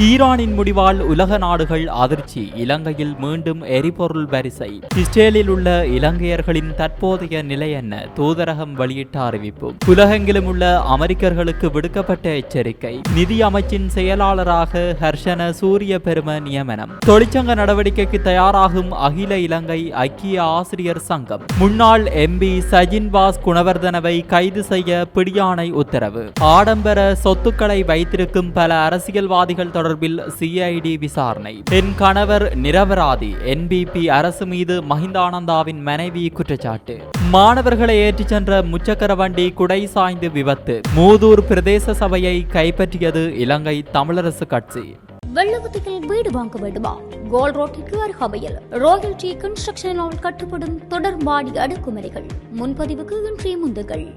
ஈரானின் முடிவால் உலக நாடுகள் அதிர்ச்சி. இலங்கையில் மீண்டும் எரிபொருள் வரிசை. இஸ்ரேலில் உள்ள இலங்கையர்களின் தற்போதைய நிலை என்ன? தூதரகம் வெளியிட்ட அறிவிப்பு. உலகெங்கிலும் உள்ள அமெரிக்கர்களுக்கு விடுக்கப்பட்ட எச்சரிக்கை. நிதி அமைச்சின் செயலாளராக ஹர்ஷன சூரிய பெரும நியமனம். தொழிற்சங்க நடவடிக்கைக்கு தயாராகும் அகில இலங்கை ஐக்கிய ஆசிரியர் சங்கம். முன்னாள் எம்பி சஜின் வாஸ் குணவர்தனவை கைது செய்ய பிடியாணை உத்தரவு. ஆடம்பர சொத்துக்களை வைத்திருக்கும் பல அரசியல்வாதிகள் தொடர்பில் சிஐடி விசாரணை. என் கணவர் நிரபராதி. என்பிபி அரசு மீது மஹிந்தானந்தாவின் மனைவி குற்றச்சாட்டு. மாணவர்களை ஏற்றிச் சென்ற முச்சக்கர வண்டி குடை சாய்ந்து விபத்து. மூதூர் பிரதேச சபையை கைப்பற்றியது இலங்கை தமிழரசு கட்சி. வெள்ளவத்தியில் வீடு வாங்க வேண்டுமா? கோல் ரோட்டிற்கு அருகாமையில் ராயல் டி கன்ஸ்ட்ரக்ஷனால் கட்டுப்படும் தொடர் மாடி அடுக்குமுறைகள் முன்பதிவுக்கு இன்றைய முந்துகள்.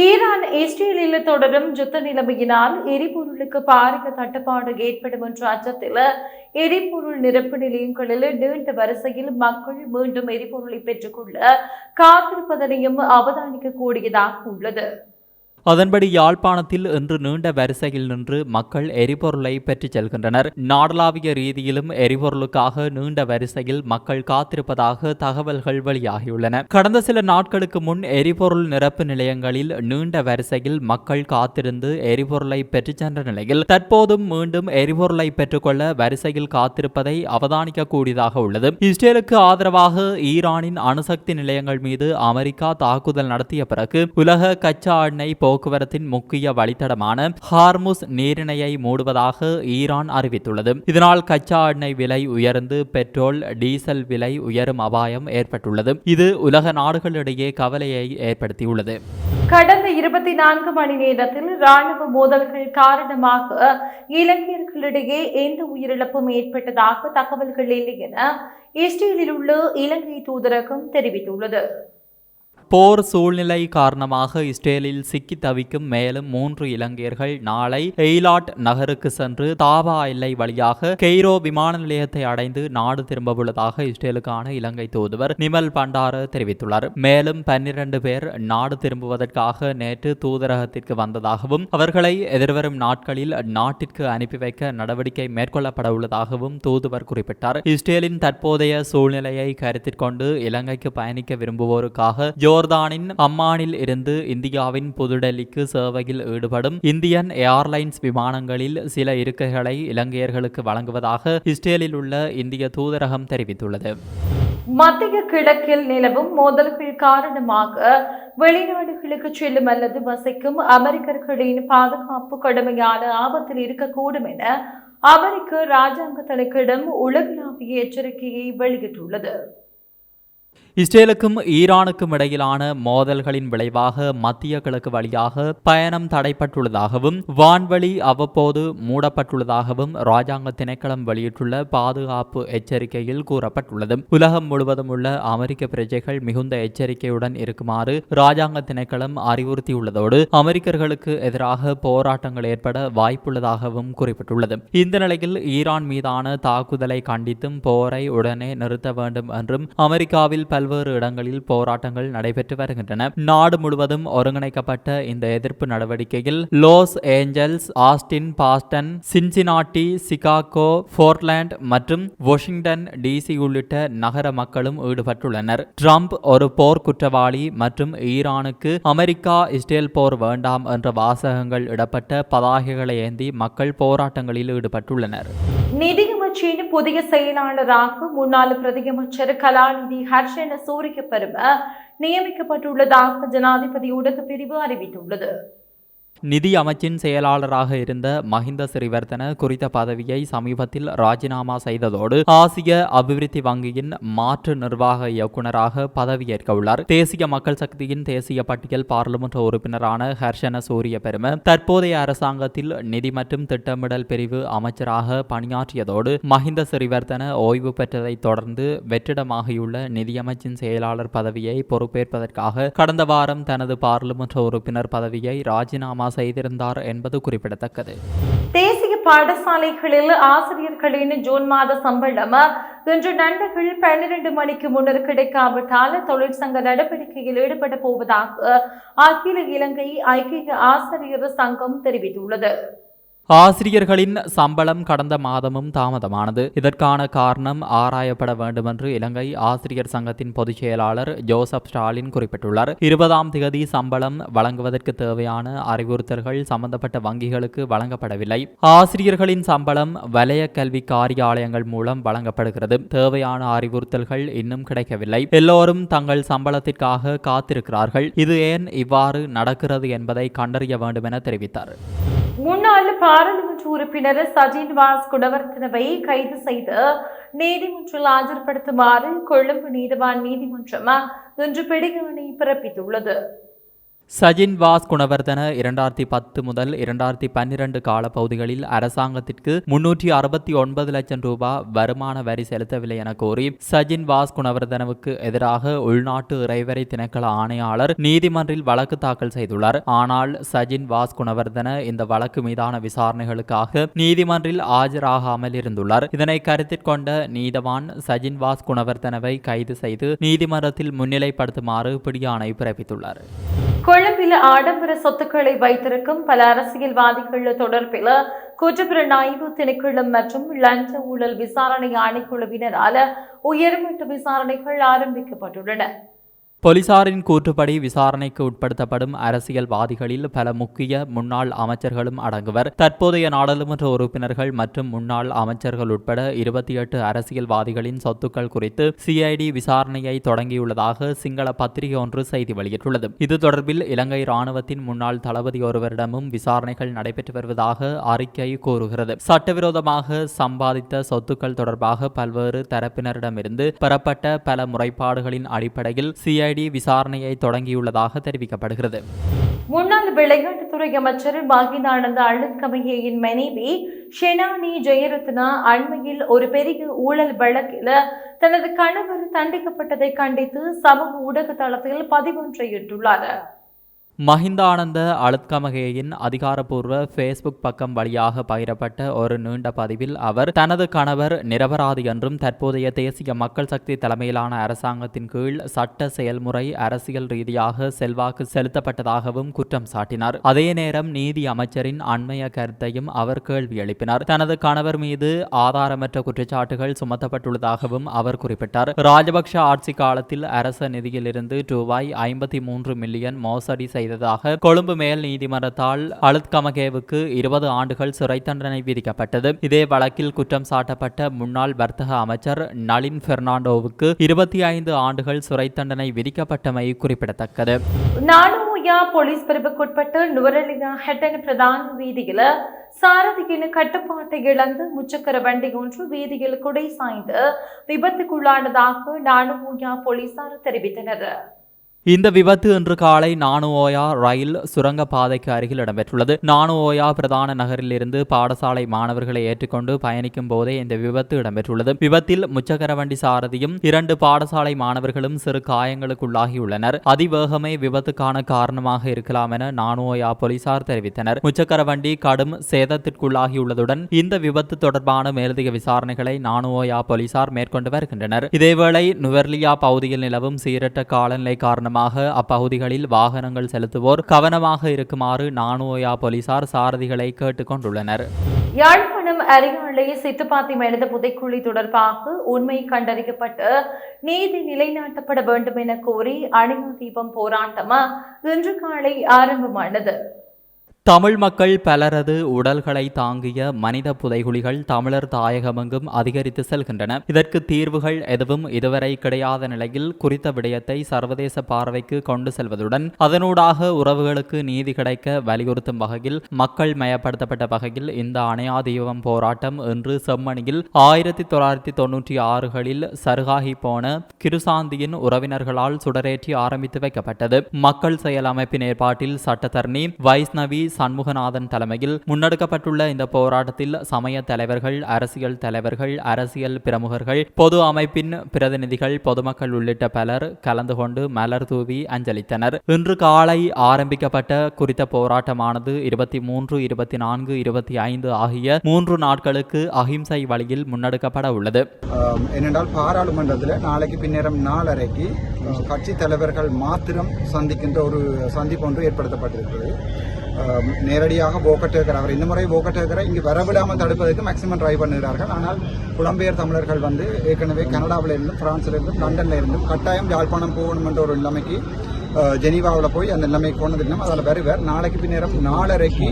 ஈரான் இஸ்ரேலில் தொடரும் யுத்த நிலைமையினால் எரிபொருளுக்கு பாரிய தட்டுப்பாடு ஏற்படும் என்ற அச்சத்தில் எரிபொருள் நிரப்பு நிலையங்களில் நீண்ட வரிசையில் மக்கள் மீண்டும் எரிபொருளை பெற்றுக்கொள்ள காத்திருப்பதனையும் அவதானிக்க கூடியதாக உள்ளது. அதன்படி யாழ்ப்பாணத்தில் இன்று நீண்ட வரிசையில் நின்று மக்கள் எரிபொருளை பெற்றுச் செல்கின்றனர். நாடளாவிய ரீதியிலும் எரிபொருளுக்காக நீண்ட வரிசையில் மக்கள் காத்திருப்பதாக தகவல்கள் வெளியாகியுள்ளன. கடந்த சில நாட்களுக்கு முன் எரிபொருள் நிரப்பு நிலையங்களில் நீண்ட வரிசையில் மக்கள் காத்திருந்து எரிபொருளை பெற்றுச் சென்ற நிலையில் தற்போதும் மீண்டும் எரிபொருளை பெற்றுக்கொள்ள வரிசையில் காத்திருப்பதை அவதானிக்கக்கூடியதாக உள்ளது. இஸ்ரேலுக்கு ஆதரவாக ஈரானின் அணுசக்தி நிலையங்கள் மீது அமெரிக்கா தாக்குதல் நடத்திய பிறகு உலக கச்சா எண்ணெய் போக்குவரத்தின் முக்கிய வழித்தடமான ஹார்முஸ் நீரிணையை மூடுவதாக ஈரான் அறிவித்துள்ளது. இதனால் கச்சா எண்ணெய் விலை உயர்ந்து பெட்ரோல் டீசல் விலை உயரும் அபாயம் ஏற்பட்டுள்ளது. இது உலக நாடுகளிடையே கவலையை ஏற்படுத்தியுள்ளது. கடந்த இருபத்தி நான்கு மணி நேரத்தில் ராணுவ மோதல்கள் காரணமாக இலங்கையர்களிடையே எந்த உயிரிழப்பும் ஏற்பட்டதாக தகவல்கள் இல்லை என இஸ்ரேலில் உள்ள இலங்கை தூதரகம் தெரிவித்துள்ளது. போர் சூழ்நிலை காரணமாக இஸ்ரேலில் சிக்கி தவிக்கும் மேலும் மூன்று இலங்கையர்கள் நாளை எய்லாட் நகருக்கு சென்று தாவா எல்லை வழியாக கெய்ரோ விமான நிலையத்தை அடைந்து நாடு திரும்பவுள்ளதாக இஸ்ரேலுக்கான இலங்கை தூதுவர் நிமல் பண்டார தெரிவித்துள்ளார். மேலும் பன்னிரண்டு பேர் நாடு திரும்புவதற்காக நேற்று தூதரகத்திற்கு வந்ததாகவும் அவர்களை எதிர்வரும் நாட்களில் நாட்டிற்கு அனுப்பி வைக்க நடவடிக்கை மேற்கொள்ளப்பட உள்ளதாகவும் தூதுவர் குறிப்பிட்டார். இஸ்ரேலின் தற்போதைய சூழ்நிலையை கருத்தில் கொண்டு இலங்கைக்கு பயணிக்க விரும்புவோருக்காக ஜோ ஜோர்தானின் அம்மானில் இருந்து இந்தியாவின் புதுடெல்லிக்கு சேவையில் ஈடுபடும் இந்தியன் ஏர்லைன்ஸ் விமானங்களில் சில இருக்கைகளை இலங்கையர்களுக்கு வழங்குவதாக இஸ்ரேலில் உள்ள இந்திய தூதரகம் தெரிவித்துள்ளது. மத்திய கிழக்கில் நிலவும் மோதல்கள் காரணமாக வெளிநாடுகளுக்கு செல்லும் அல்லது வசிக்கும் அமெரிக்கர்களின் பாதுகாப்பு கடுமையான ஆபத்தில் இருக்கக்கூடும் என அமெரிக்க ராஜாங்க தலைக்கிடம் உலகளாவிய எச்சரிக்கையை வெளியிட்டுள்ளது. இஸ்ரேலுக்கும் ஈரானுக்கும் இடையிலான மோதல்களின் விளைவாக மத்திய கிழக்கு வழியாக பயணம் தடைப்பட்டுள்ளதாகவும் வான்வழி அவ்வப்போது மூடப்பட்டுள்ளதாகவும் ராஜாங்க திணைக்களம் வெளியிட்டுள்ள பாதுகாப்பு எச்சரிக்கையில் கூறப்பட்டுள்ளது. உலகம் முழுவதும் உள்ள அமெரிக்க பிரஜைகள் மிகுந்த எச்சரிக்கையுடன் இருக்குமாறு ராஜாங்க திணைக்களம் அறிவுறுத்தியுள்ளதோடு அமெரிக்கர்களுக்கு எதிராக போராட்டங்கள் ஏற்பட வாய்ப்புள்ளதாகவும் குறிப்பிட்டுள்ளது. இந்த நிலையில் ஈரான் மீதான தாக்குதலை கண்டித்தும் போரை உடனே நிறுத்த வேண்டும் என்றும் அமெரிக்காவில் பல்வேறு இடங்களில் போராட்டங்கள் நடைபெற்று வருகின்றன. நாடு முழுவதும் ஒருங்கிணைக்கப்பட்ட இந்த எதிர்ப்பு நடவடிக்கையில் Los Angeles Austin Boston Cincinnati Chicago Portland மற்றும் வாஷிங்டன் டிசி உள்ளிட்ட நகர மக்களும் ஈடுபட்டுள்ளனர். ட்ரம்ப் ஒரு போர் குற்றவாளி மற்றும் ஈரானுக்கு அமெரிக்கா இஸ்ரேல் போர் வேண்டாம் என்ற வாசகங்கள் இடப்பட்ட பதாகைகளை ஏந்தி மக்கள் போராட்டங்களில் ஈடுபட்டுள்ளனர். நிதியமைச்சின் புதிய செயலாளராக முன்னாள் பிரதியமைச்சர் கலாநிதி ஹர்ஷன சூரிய பெரும நியமிக்கப்பட்டுள்ளதாக ஜனாதிபதி ஊடக பிரிவு அறிவித்துள்ளது. நிதி அமைச்சின் செயலாளராக இருந்த மஹிந்த சிறிவர்த்தன குறித்த பதவியை சமீபத்தில் ராஜினாமா செய்ததோடு ஆசிய அபிவிருத்தி வங்கியின் மாற்று நிர்வாக இயக்குநராக பதவியேற்க உள்ளார். தேசிய மக்கள் சக்தியின் தேசிய பட்டியல் பாராளுமன்ற உறுப்பினரான ஹர்ஷன சூரிய பெரும தற்போதைய அரசாங்கத்தில் நிதி மற்றும் திட்டமிடல் பிரிவு அமைச்சராக பணியாற்றியதோடு மஹிந்த சிறிவர்த்தன ஓய்வு பெற்றதை தொடர்ந்து வெற்றிடமாகியுள்ள நிதியமைச்சின் செயலாளர் பதவியை பொறுப்பேற்பதற்காக கடந்த வாரம் தனது பாராளுமன்ற உறுப்பினர் பதவியை ராஜினாமா செய்திருந்தார் என்பது குறிப்பிடத்தக்கது. தேசிய பாடசாலைகளில் ஆசிரியர்களின் ஜூன் மாத சம்பளம் இன்று நண்பர்கள் பன்னிரண்டு மணிக்கு முன்னர் கிடைக்காவிட்டால் தொழிற்சங்க நடவடிக்கையில் ஈடுபட போவதாக அகில இலங்கை ஐக்கிய ஆசிரியர் சங்கம் தெரிவித்துள்ளது. ஆசிரியர்களின் சம்பளம் கடந்த மாதமும் தாமதமானது. இதற்கான காரணம் ஆராயப்பட வேண்டுமென்று இலங்கை ஆசிரியர் சங்கத்தின் பொதுச் செயலாளர் ஜோசப் ஸ்டாலின் குறிப்பிட்டுள்ளார். இருபதாம் திகதி சம்பளம் வழங்குவதற்கு தேவையான அறிவுறுத்தல்கள் சம்பந்தப்பட்ட வங்கிகளுக்கு வழங்கப்படவில்லை. ஆசிரியர்களின் சம்பளம் வலய கல்வி காரியாலயங்கள் மூலம் வழங்கப்படுகிறது. தேவையான அறிவுறுத்தல்கள் இன்னும் கிடைக்கவில்லை. எல்லோரும் தங்கள் சம்பளத்திற்காக காத்திருக்கிறார்கள். இது ஏன் இவ்வாறு நடக்கிறது என்பதை கண்டறிய வேண்டும் என தெரிவித்தார். முன்னாள் பாராளுமன்ற உறுப்பினர் சஜின் வாஸ் குணவர்த்தனவை கைது செய்து நீதிமன்றில் ஆஜர்படுத்துமாறு கொழும்பு நீதிவான் நீதிமன்றம் இன்று பிடிகவனை பிறப்பித்துள்ளது. சஜின் வாஸ் குணவர்தன இரண்டாயிரத்தி பத்து முதல் இரண்டாயிரத்தி பன்னிரண்டு காலப்பகுதிகளில் அரசாங்கத்திற்கு முன்னூற்றி அறுபத்தி ஒன்பது லட்சம் ரூபாய் வருமான வரி செலுத்தவில்லை என கோரி சஜின் வாஸ் குணவர்தனவுக்கு எதிராக உள்நாட்டு இறைவரை திணைக்கள ஆணையாளர் நீதிமன்றில் வழக்கு தாக்கல் செய்துள்ளார். ஆனால் சஜின் வாஸ் குணவர்தன இந்த வழக்கு மீதான விசாரணைகளுக்காக நீதிமன்றில் ஆஜராகாமல் இருந்துள்ளார். இதனை கருத்தில் கொண்ட நீதவான் சஜின் வாஸ் குணவர்தனவை கைது செய்து நீதிமன்றத்தில் முன்னிலைப்படுத்துமாறு பிடியாணை பிறப்பித்துள்ளார். கொழும்பில் ஆடம்பர சொத்துக்களை வைத்திருக்கும் பல அரசியல்வாதிகள் தொடர்பில் குற்றப்புலனாய்வு திணைக்களம் மற்றும் லஞ்ச ஊழல் விசாரணை ஆணைக்குழுவினரால் உயர்மட்ட விசாரணைகள் ஆரம்பிக்கப்பட்டுள்ளன. போலீசாரின் கூற்றுப்படி விசாரணைக்கு உட்படுத்தப்படும் அரசியல்வாதிகளில் பல முக்கிய முன்னாள் அமைச்சர்களும் அடங்குவர். தற்போதைய நாடாளுமன்ற உறுப்பினர்கள் மற்றும் முன்னாள் அமைச்சர்கள் உட்பட இருபத்தி எட்டு அரசியல்வாதிகளின் சொத்துக்கள் குறித்து சிஐடி விசாரணையை தொடங்கியுள்ளதாக சிங்கள பத்திரிகை ஒன்று செய்தி வெளியிட்டுள்ளது. இது தொடர்பில் இலங்கை ராணுவத்தின் முன்னாள் தளபதி ஒருவரிடமும் விசாரணைகள் நடைபெற்று வருவதாக அறிக்கை கூறுகிறது. சட்டவிரோதமாக சம்பாதித்த சொத்துக்கள் தொடர்பாக பல்வேறு தரப்பினரிடமிருந்து பெறப்பட்ட பல முறைப்பாடுகளின் அடிப்படையில் தேடி விசாரணையை தொடங்கியுள்ளதாக தெரிவிக்கப்படுகிறது. முன்னாள் விளையாட்டுத்துறை அமைச்சர் பாகிதானந்த அழுத்கமையின் மனைவி ஷெனானி ஜெயரத்னா அண்மையில் ஒரு பெரிய ஊழல் வழக்கில் தனது கணவர் தண்டிக்கப்பட்டதை கண்டித்து சமூக ஊடக தளத்தில் பதிவொன்றை இட்டுள்ளார். மஹிந்தானந்த அழுத்கமகேயின் அதிகாரப்பூர்வ ஃபேஸ்புக் பக்கம் வழியாக பகிரப்பட்ட ஒரு நீண்ட பதிவில் அவர் தனது கணவர் நிரபராதி என்றும் தற்போதைய தேசிய மக்கள் சக்தி தலைமையிலான அரசாங்கத்தின் கீழ் சட்ட செயல்முறை அரசியல் ரீதியாக செல்வாக்கு செலுத்தப்பட்டதாகவும் குற்றம் சாட்டினார். அதே நேரம் நீதி அமைச்சரின் அண்மைய கருத்தையும் அவர் கேள்வி எழுப்பினார். தனது கணவர் மீது ஆதாரமற்ற குற்றச்சாட்டுகள் சுமத்தப்பட்டுள்ளதாகவும் அவர் குறிப்பிட்டார். ராஜபக்ஷ ஆட்சி காலத்தில் அரச நிதியிலிருந்து ரூபாய் ஐம்பத்தி மூன்று மில்லியன் மோசடி செய்ததாக கொழும்பு மேல் நீதிமன்றத்தால் அலுத் கமகேவுக்கு இருபது ஆண்டுகள் சிறை தண்டனை விதிக்கப்பட்டது. இதே வழக்கில் குற்றம் சாட்டப்பட்ட முன்னாள் வர்த்தக அமைச்சர் நளின் பெர்னாண்டோவுக்கு இருபத்தி ஐந்து ஆண்டுகள் சிறை தண்டனை விதிக்கப்பட்டமை குறிப்பிடத்தக்கது. நானுயா போலீஸ் பிரிவுக்குட்பட்ட நுவரலியா ஹெட்டன் பிரதான வீதியில் சாரதியின் கட்டுப்பாட்டை இழந்து முச்சக்கர வண்டி ஒன்று வீதியில் குடை சாய்ந்து விபத்துக்குள்ளானதாக நானுயா போலீசார் தெரிவித்தனர். இந்த விபத்து இன்று காலை நானுஓயா ரயில் சுரங்கப்பாதைக்கு அருகில் இடம்பெற்றுள்ளது. நானுஓயா பிரதான நகரிலிருந்து பாடசாலை மாணவர்களை ஏற்றுக்கொண்டு பயணிக்கும் போதே இந்த விபத்து இடம்பெற்றுள்ளது. விபத்தில் முச்சக்கரவண்டி சாரதியும் இரண்டு பாடசாலை மாணவர்களும் சிறு காயங்களுக்குள்ளாகியுள்ளனர். அதிவேகமே விபத்துக்கான காரணமாக இருக்கலாம் என நானுஓயா போலீசார் தெரிவித்தனர். முச்சக்கரவண்டி கடும் சேதத்திற்குள்ளாகியுள்ளதுடன் இந்த விபத்து தொடர்பான மேலதிக விசாரணைகளை நானுஓயா போலீசார் மேற்கொண்டு வருகின்றனர். இதேவேளை நுவர்லியா பகுதியில் நிலவும் சீரற்ற காலநிலை காரணமாக அப்பகுதிகளில் வாகனங்கள் செலுத்துவோர் கவனமாக இருக்குமாறு நானுஓயா போலீசார் சாரதிகளை கேட்டுக்கொண்டுள்ளனர். யாழ்ப்பாணம் அரியாலை சித்துப்பாத்தி மனித புதைக்குழி தொடர்பாக உண்மை கண்டறியப்பட்டு நீதி நிலைநாட்டப்பட வேண்டும் என கோரி அணிமா தீபம் போராட்டம் இன்று காலை ஆரம்பமானது. தமிழ் மக்கள் பலரது உடல்களை தாங்கிய மனித புதைகுழிகள் தமிழர் தாயகமெங்கும் அதிகரித்து செல்கின்றன. இதற்கு தீர்வுகள் எதுவும் இதுவரை கிடையாத நிலையில் குறித்த விடயத்தை சர்வதேச பார்வைக்கு கொண்டு செல்வதுடன் அதனூடாக உறவுகளுக்கு நீதி கிடைக்க வலியுறுத்தும் வகையில் மக்கள் மயப்படுத்தப்பட்ட வகையில் இந்த அணையா தீபம் போராட்டம் இன்று செம்மணியில் ஆயிரத்தி தொள்ளாயிரத்தி தொன்னூற்றி ஆறுகளில் சருகாகி போன கிருசாந்தியின் உறவினர்களால் சுடரேற்றி ஆரம்பித்து வைக்கப்பட்டது. மக்கள் செயல் அமைப்பின் ஏற்பாட்டில் சட்டத்தரணி வைஷ்ணவி சண்முகநாதன் தலைமையில் முன்னெடுக்கப்பட்டுள்ள இந்த போராட்டத்தில் சமய தலைவர்கள் அரசியல் தலைவர்கள் அரசியல் பிரமுகர்கள் பொது அமைப்பின் பிரதிநிதிகள் பொதுமக்கள் உள்ளிட்ட பலர் கலந்து கொண்டு மலர் தூவி அஞ்சலித்தனர். இன்று காலை ஆரம்பிக்கப்பட்ட குறித்த போராட்டமானது இருபத்தி மூன்று இருபத்தி நான்கு இருபத்தி ஐந்து ஆகிய மூன்று நாட்களுக்கு அகிம்சை வழியில் முன்னெடுக்கப்பட உள்ளது. ஏனென்றால் பாராளுமன்றத்தில் நாளைக்கு பின்னரம் நாலரைக்கு கட்சி தலைவர்கள் மாத்திரம் சந்திக்கின்ற ஒரு சந்திப்பு ஒன்று ஏற்படுத்தப்பட்டிருக்கிறது. நேரடியாக போக்கட்டேக்கர் அவர் இந்த முறை போக்கட்டேக்கரை இங்கு வரவிடாமல் தடுப்பதற்கு மேக்சிமம் ட்ரை பண்ணுகிறார்கள் ஆனால் புலம்பெயர் தமிழர்கள் வந்து ஏற்கனவே கனடாவில் இருந்தும் பிரான்ஸில் இருந்தும் லண்டனில் இருந்தும் கட்டாயம் யாழ்ப்பாணம் போகணும் என்ற ஒரு நிலைமைக்கு ஜெனீவாவில் போய் அந்த நிலைமைக்கு கொண்டதுன்னா அதில் வருவார். நாளைக்கு பின்னேரம் நாலரைக்கு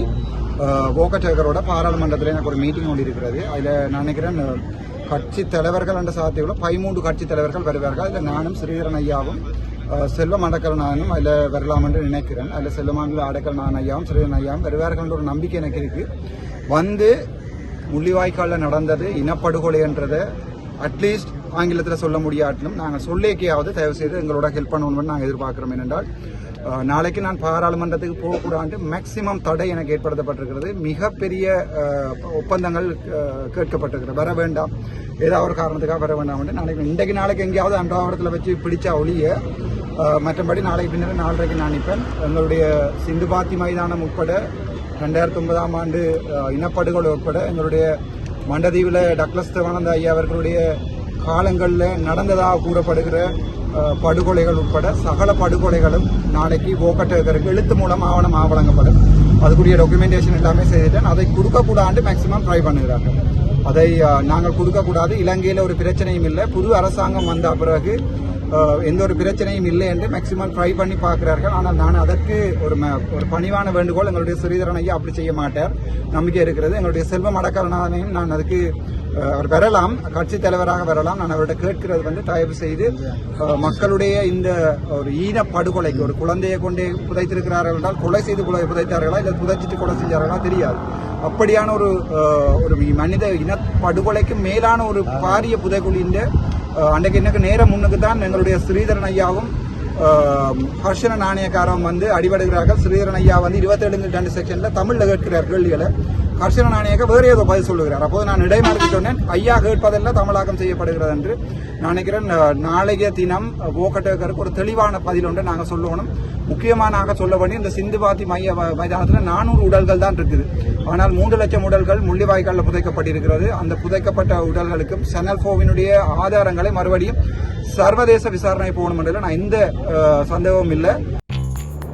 போக்கட்டேக்கரோட பாராளுமன்றத்தில் எனக்கு ஒரு மீட்டிங் ஒன்று இருக்கிறது. அதில் நான் நினைக்கிறேன் கட்சி தலைவர்கள் என்ற சாத்தியங்களும் பதிமூன்று கட்சி தலைவர்கள் வருவார்கள். அதில் நானும் ஸ்ரீதரன் ஐயாவும் செல்வம் அடக்கல் நானும் அதில் வரலாம் என்று நினைக்கிறேன். அதில் செல்வமாண்டில் அடக்கல் நான் ஐயாவும் சிறுவன் ஐயாவும் வருவார்கள் ஒரு நம்பிக்கை எனக்கு இருக்குது வந்து முள்ளிவாய்க்காலில் நடந்தது இனப்படுகொலைன்றதை அட்லீஸ்ட் ஆங்கிலத்தில் சொல்ல முடியாட்டிலும் நாங்கள் சொல்லிக்கையாவது தயவு செய்து எங்களோட ஹெல்ப் பண்ணணும்னு நாங்கள் எதிர்பார்க்குறோம். ஏனென்றால் நாளைக்கு நான் பாராளுமன்றத்துக்கு போகக்கூடாது மேக்சிமம் தடை எனக்கு ஏற்படுத்தப்பட்டிருக்கிறது. மிகப்பெரிய ஒப்பந்தங்கள் கேட்கப்பட்டிருக்கிறது. வர வேண்டாம். ஏதாவது ஒரு காரணத்துக்காக வர வேண்டாம் என்று நாளைக்கு இன்றைக்கு நாளைக்கு எங்கேயாவது அன்றாவரத்தில் வச்சு பிடிச்சா ஒழிய மற்றபடி நாளைக்கு பின்னர் நாலரைக்கு நான் நிற்பேன். எங்களுடைய சிந்துபாத்தி மைதானம் உட்பட ரெண்டாயிரத்தி ஒன்பதாம் ஆண்டு இனப்படுகொலை உட்பட எங்களுடைய மண்டதீவில் டக்ளஸ் தேவானந்த ஐயா அவர்களுடைய காலங்களில் நடந்ததாக கூறப்படுகிற படுகொலைகள் உட்பட சகல படுகொலைகளும் நாளைக்கு ஓக்கட்டகருக்கு எழுத்து மூலம் ஆவணம் வழங்கப்படும் அதுக்குரிய டாக்குமெண்டேஷன் எல்லாமே செய்துட்டேன். அதை கொடுக்கக்கூடாது மேக்சிமம் ட்ரை பண்ணுகிறார்கள். அதை நாங்கள் கொடுக்கக்கூடாது. இலங்கையில் ஒரு பிரச்சனையும் இல்லை. புது அரசாங்கம் வந்த பிறகு எந்த ஒரு பிரச்சனையும் இல்லை என்று மேக்சிமம் ட்ரை பண்ணி பார்க்கிறார்கள். ஆனால் நான் அதற்கு ஒரு ம- ஒரு பணிவான வேண்டுகோள் எங்களுடைய ஸ்ரீதரன் ஐயா அப்படி செய்ய மாட்டார். நம்பிக்கை இருக்கிறது. எங்களுடைய செல்வம் அடக்கலனாலையும் நான் அதுக்கு அவர் வரலாம். கட்சி தலைவராக வரலாம். நான் அவர்கிட்ட கேட்கிறது வந்து தயவு செய்து மக்களுடைய இந்த ஒரு ஈன படுகொலைக்கு ஒரு குழந்தையை கொண்டே புதைத்திருக்கிறார்கள் என்றால் கொலை செய்து கொலை புதைத்தார்களா? இல்லை புதைச்சிட்டு கொலை செஞ்சார்களா? தெரியாது. அப்படியான ஒரு ஒரு மனித இன படுகொலைக்கு மேலான ஒரு பாரிய புதைக்குழியின் அன்றைக்கு எனக்கு நேரம் முன்னுக்கு தான் எங்களுடைய ஸ்ரீதரன் ஐயாவும் ஹர்ஷன நாணயக்காரம் வந்து அடிபடுகிறார்கள். ஸ்ரீதரன் ஐயா வந்து இருபத்தேழு ரெண்டு செக்ஷனில் தமிழில் கேட்கிறார் கேள்விகளை. ஹர்ஷன நாணயக்க வேற ஏதோ பதில் சொல்லுகிறார். அப்போது நான் இடைமாறி சொன்னேன் ஐயா கேட்பதெல்லாம் தமிழாக்கம் செய்யப்படுகிறது என்று. நான் நினைக்கிறேன் நாளைய தினம் ஓக்கட்டேக்கருக்கு ஒரு தெளிவான பதில் ஒன்று நாங்கள் சொல்லணும். முக்கியமாக சொல்ல வேண்டிய இந்த சிந்துபாத்தி மைய மைதானத்தில் நானூறு உடல்கள் தான் இருக்குது. ஆனால் மூன்று லட்சம் உடல்கள் முள்ளிவாய்க்காலில் புதைக்கப்பட்டிருக்கிறது. அந்த புதைக்கப்பட்ட உடல்களுக்கும் செனல்போவினுடைய ஆதாரங்களை மறுபடியும் சர்வதேச விசாரணை போகணும் என்றால் நான் எந்த சந்தேகமும் இல்லை.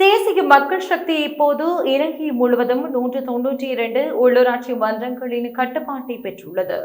தேசிய மக்கள் சக்தி இப்போது இலங்கை முழுவதும் நூற்று தொன்னூற்றி இரண்டு உள்ளூராட்சி மன்றங்களின் கட்டுப்பாட்டை பெற்றுள்ளது.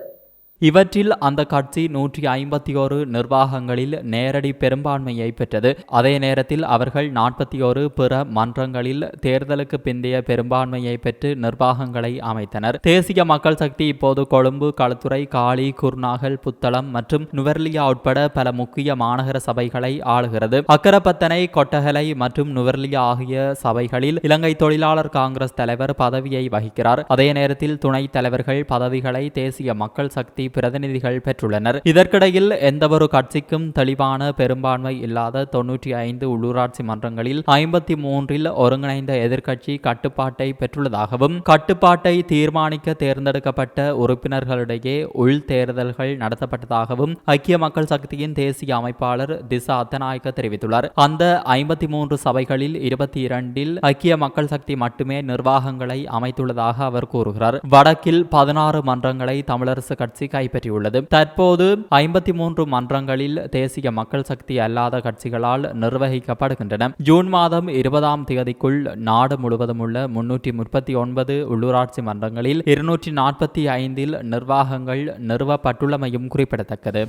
இவற்றில் அந்த கட்சி நூற்றி ஐம்பத்தி ஓரு நிர்வாகங்களில் நேரடி பெரும்பான்மையை பெற்றது. அதே நேரத்தில் அவர்கள் நாற்பத்தி ஓரு பிற மன்றங்களில் தேர்தலுக்கு பிந்தைய பெரும்பான்மையை பெற்று நிர்வாகங்களை அமைத்தனர். தேசிய மக்கள் சக்தி இப்போது கொழும்பு களுத்துறை காளி குர்நாகல் புத்தளம் மற்றும் நுவர்லியா உட்பட பல முக்கிய மாநகர சபைகளை ஆளுகிறது. அக்கரப்பத்தனை கொட்டகலை மற்றும் நுவர்லியா ஆகிய சபைகளில் இலங்கை தொழிலாளர் காங்கிரஸ் தலைவர் பதவியை வகிக்கிறார். அதே நேரத்தில் துணைத் தலைவர்கள் பதவிகளை தேசிய மக்கள் சக்தி பிரதிநிதிகள் பெற்றுள்ளனர். இதற்கிடையில் எந்தவொரு கட்சிக்கும் தெளிவான பெரும்பான்மை இல்லாத தொன்னூற்றி ஐந்து உள்ளூராட்சி மன்றங்களில் ஐம்பத்தி மூன்றில் ஒருங்கிணைந்த எதிர்க்கட்சி கட்டுப்பாட்டை பெற்றுள்ளதாகவும் கட்டுப்பாட்டை தீர்மானிக்க தேர்ந்தெடுக்கப்பட்ட உறுப்பினர்களிடையே உள் தேர்தல்கள் நடத்தப்பட்டதாகவும் ஐக்கிய மக்கள் சக்தியின் தேசிய அமைப்பாளர் திசா அத்தநாயக்க தெரிவித்துள்ளார். அந்த ஐம்பத்தி மூன்று சபைகளில் இருபத்தி இரண்டில் ஐக்கிய மக்கள் சக்தி மட்டுமே நிர்வாகங்களை அமைத்துள்ளதாக அவர் கூறுகிறார். வடக்கில் பதினாறு மன்றங்களை தமிழரசு கட்சி கைப்பற்றியுள்ளது. தற்போது ஐம்பத்தி மூன்று மன்றங்களில் தேசிய மக்கள் சக்தி அல்லாத கட்சிகளால் நிர்வகிக்கப்படுகின்றன. ஜூன் மாதம் இருபதாம் தேதிக்குள் நாடு முழுவதும் உள்ள முன்னூற்றி முப்பத்தி ஒன்பது உள்ளூராட்சி மன்றங்களில் இருநூற்றி நாற்பத்தி ஐந்தில் நிர்வாகங்கள் நிறுவப்பட்டுள்ளமையும் குறிப்பிடத்தக்கது.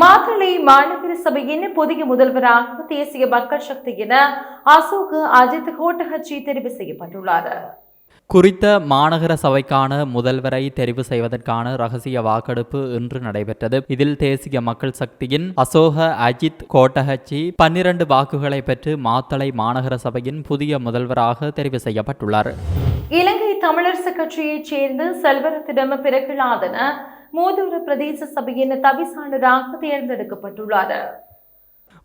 மாத்தளை மாநகர சபையின் புதிய முதல்வராக தேசிய மக்கள் சக்தியின் அசோக் அஜித் கோட்டகச்சி தெரிவு செய்யப்பட்டுள்ளார். குறித்த மாநகர சபைக்கான முதல்வரை தெரிவு செய்வதற்கான ரகசிய வாக்கெடுப்பு இன்று நடைபெற்றது. இதில் தேசிய மக்கள் சக்தியின் அசோக அஜித் கோட்டஹச்சி பன்னிரண்டு வாக்குகளை பெற்று மாத்தளை மாநகர சபையின் புதிய முதல்வராக தெரிவு செய்யப்பட்டுள்ளார். இலங்கை தமிழரசு கட்சியைச் சேர்ந்த செல்வரத்திடம் பிறகுலாதன மூதூர் பிரதேச சபையின் தவிசாளராக தேர்ந்தெடுக்கப்பட்டுள்ளார்.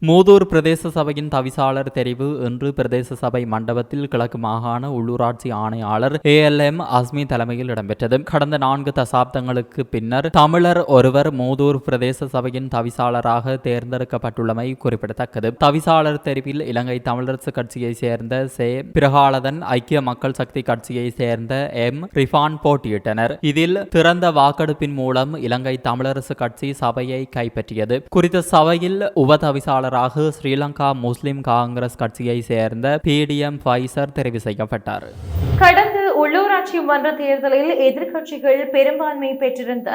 மூதூர் பிரதேச சபையின் தவிசாளர் தெரிவு இன்று பிரதேச சபை மண்டபத்தில் கிழக்கு மாகாண உள்ளூராட்சி ஆணையாளர் ஏ எல் எம் அஸ்மி தலைமையில் இடம்பெற்றது. கடந்த நான்கு தசாப்தங்களுக்கு பின்னர் தமிழர் ஒருவர் மூதூர் பிரதேச சபையின் தவிசாளராக தேர்ந்தெடுக்கப்பட்டுள்ளமை குறிப்பிடத்தக்கது. தவிசாளர் தெரிவில் இலங்கை தமிழரசு கட்சியை சேர்ந்த சே. பிரகாலதன் ஐக்கிய மக்கள் சக்தி கட்சியை சேர்ந்த எம். ரிஃபான் போட்டியிட்டனர். இதில் திறந்த வாக்கெடுப்பின் மூலம் இலங்கை தமிழரசு கட்சி சபையை கைப்பற்றியது. குறித்த சபையில் உப வேட்பாளராக ஸ்ரீலங்கா முஸ்லிம் காங்கிரஸ் கட்சியை சேர்ந்த பிடிஎம் ஃபைசர் தெரிவு செய்யப்பட்டார். கடந்த உள்ளூராட்சி மன்ற தேர்தலில் எதிர்க்கட்சிகள் பெரும்பான்மை பெற்றிருந்த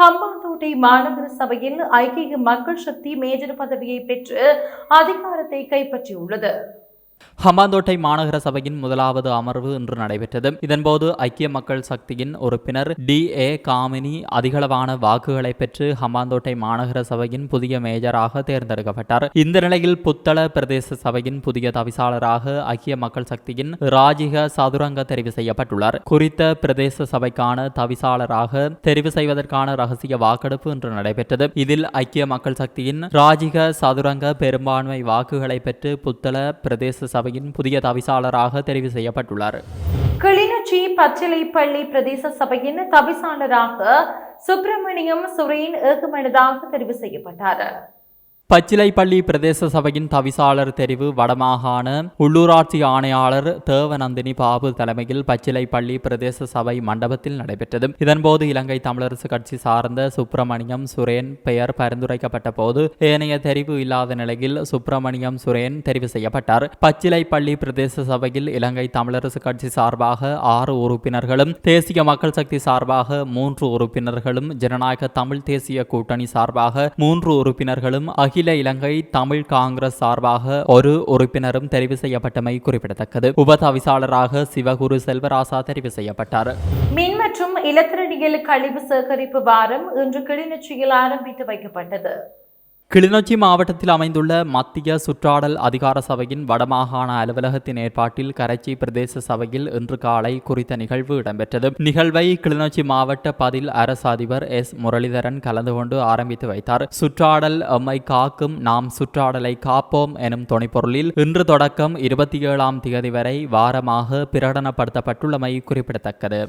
ஹம்பாந்தோட்டை மாநகர சபையில் ஐக்கிய மக்கள் சக்தி மேஜர் பதவியை பெற்று அதிகாரத்தை கைப்பற்றியுள்ளது. ஹம்பாந்தோட்டை மாநகர சபையின் முதலாவது அமர்வு இன்று நடைபெற்றது. இதன்போது ஐக்கிய மக்கள் சக்தியின் உறுப்பினர் டி. ஏ. காமினி அதிகளவான வாக்குகளை பெற்று ஹம்பாந்தோட்டை மாநகர சபையின் புதிய மேஜராக தேர்ந்தெடுக்கப்பட்டார். இந்த நிலையில் புத்தள பிரதேச சபையின் புதிய தவிசாளராக ஐக்கிய மக்கள் சக்தியின் ராஜிக சதுரங்க தெரிவு செய்யப்பட்டுள்ளார். குறித்த பிரதேச சபைக்கான தவிசாளராக தெரிவு செய்வதற்கான ரகசிய வாக்கெடுப்பு இன்று நடைபெற்றது. இதில் ஐக்கிய மக்கள் சக்தியின் ராஜிக சதுரங்க பெரும்பான்மை வாக்குகளை பெற்று புத்தள பிரதேச சபையின் புதிய தவிசாளராக தெரிவு செய்யப்பட்டுள்ளார். கிளிநொச்சி பச்சிலைப்பள்ளி பிரதேச சபையின் தவிசாளராக சுப்பிரமணியம் சுரேன் ஏகமனதாக தெரிவு செய்யப்பட்டார். பச்சிலைப்பள்ளி பிரதேச சபையின் தவிசாளர் தெரிவு வடமாகாண உள்ளூராட்சி ஆணையாளர் தேவநந்தினி பாபு தலைமையில் பச்சிலைப்பள்ளி பிரதேச சபை மண்டபத்தில் நடைபெற்றது. இதன்போது இலங்கை தமிழரசு கட்சி சார்ந்த சுப்பிரமணியம் சுரேன் பெயர் பரிந்துரைக்கப்பட்ட போது ஏனைய தெரிவு இல்லாத நிலையில் சுப்பிரமணியம் சுரேன் தெரிவு செய்யப்பட்டார். பச்சிலைப்பள்ளி பிரதேச சபையில் இலங்கை தமிழரசு கட்சி சார்பாக ஆறு உறுப்பினர்களும் தேசிய மக்கள் சக்தி சார்பாக மூன்று உறுப்பினர்களும் ஜனநாயக தமிழ் தேசிய கூட்டணி சார்பாக மூன்று உறுப்பினர்களும் அகில இலங்கை தமிழ் காங்கிரஸ் சார்பாக ஒரு உறுப்பினரும் தெரிவு செய்யப்பட்டமை குறிப்பிடத்தக்கது. உப தவிசாளராக சிவகுரு செல்வராசா தெரிவு செய்யப்பட்டார். மின் மற்றும் இலத்திரனியல் கழிவு சேகரிப்பு வாரம் இன்று கிளிநொச்சியில் ஆரம்பித்து வைக்கப்பட்டது. கிளிநொச்சி மாவட்டத்தில் அமைந்துள்ள மத்திய சுற்றாடல் அதிகார சபையின் வடமாகாண அலுவலகத்தின் ஏற்பாட்டில் கரைச்சி பிரதேச சபையில் இன்று காலை குறித்த நிகழ்வு இடம்பெற்றது. நிகழ்வை கிளிநொச்சி மாவட்ட பதில் அரசு அதிபர் எஸ். முரளிதரன் கலந்து கொண்டு ஆரம்பித்து வைத்தார். சுற்றாடல் எம்மை காக்கும் நாம் சுற்றாடலை காப்போம் எனும் துணைப்பொருளில் இன்று தொடக்கம் இருபத்தி ஏழாம் தேதி வரை வாரமாக பிரகடனப்படுத்தப்பட்டுள்ளமை குறிப்பிடத்தக்கது.